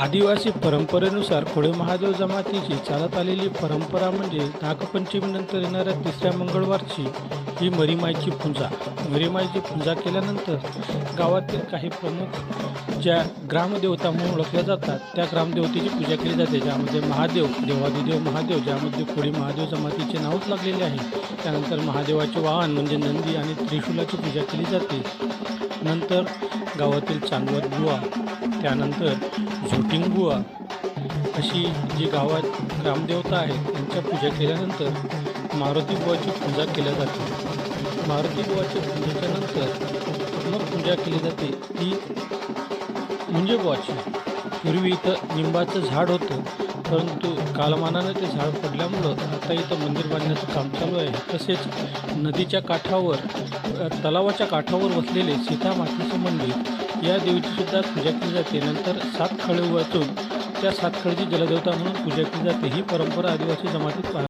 आदिवासी परंपरेनुसार कोळी महादेव जमातीची चालत आलेली परंपरा म्हणजे नागपंचमीनंतर येणाऱ्या तिसऱ्या मंगळवारची ही मरीमाईची पूजा. मरीमाईची पूजा केल्यानंतर गावातील काही प्रमुख ज्या ग्रामदेवता म्हणून ओळखल्या जातात त्या ग्रामदेवतेची पूजा केली जाते. ज्यामध्ये महादेव देवादिदेव महादेव ज्यामध्ये कोळी महादेव जमातीचे नावच लागलेले आहे. त्यानंतर महादेवाचे वाहन म्हणजे नंदी आणि त्रिशूलाची पूजा केली जाते. नंतर गावातील चांदवत बुवा त्यानंतर झोटिंग बुवा अशी जी गावात ग्रामदेवता आहेत त्यांच्या पूजा केल्यानंतर मारुतीबुवाची पूजा केल्या जाते. मारुतीबुवाच्या पूजेच्या नंतर मग पूजा केली जाते ती म्हणजे बुवाची. पूर्वी इथं निंबाचं झाड होतं परंतु कालमानानं ते झाड पडल्यामुळं आता इथं मंदिर बांधण्याचं काम चालू आहे. तसेच नदीच्या काठावर तलावाच्या काठावर वसलेले सीतामातेचं मंदिर या देवीची सुद्धा पूजा केली जाते. नंतर सात खळे वाचून त्या सातखळची जलदेवता म्हणून पूजा केली जाते. ही परंपरा आदिवासी जमातीत पाहा